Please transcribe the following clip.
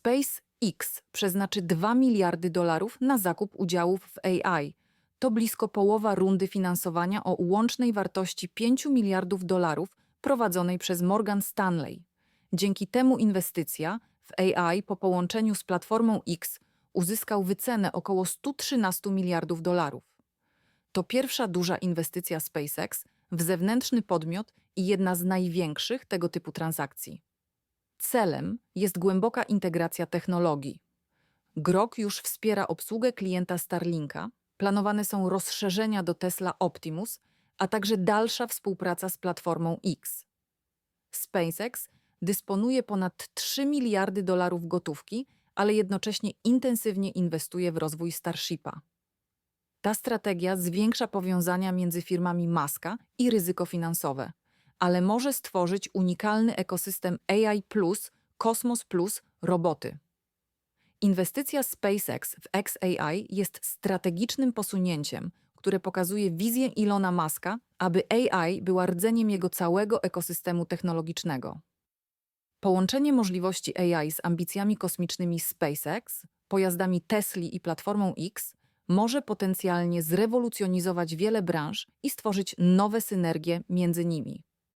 SpaceX przeznaczy 2 miliardy dolarów na zakup udziałów w AI. To blisko połowa rundy finansowania o łącznej wartości 5 miliardów dolarów prowadzonej przez Morgan Stanley. Dzięki temu inwestycja w AI po połączeniu z platformą X uzyskał wycenę około 113 miliardów dolarów. To pierwsza duża inwestycja SpaceX w zewnętrzny podmiot i jedna z największych tego typu transakcji. Celem jest głęboka integracja technologii. Grok już wspiera obsługę klienta Starlinka, planowane są rozszerzenia do Tesla Optimus, a także dalsza współpraca z platformą X. SpaceX dysponuje ponad 3 miliardy dolarów gotówki, ale jednocześnie intensywnie inwestuje w rozwój Starshipa. Ta strategia zwiększa powiązania między firmami Maska i ryzyko finansowe, ale może stworzyć unikalny ekosystem AI, Kosmos, roboty. Inwestycja SpaceX w XAI jest strategicznym posunięciem, które pokazuje wizję Ilona Maska, aby AI była rdzeniem jego całego ekosystemu technologicznego. Połączenie możliwości AI z ambicjami kosmicznymi SpaceX, pojazdami Tesli i platformą X może potencjalnie zrewolucjonizować wiele branż i stworzyć nowe synergie między nimi.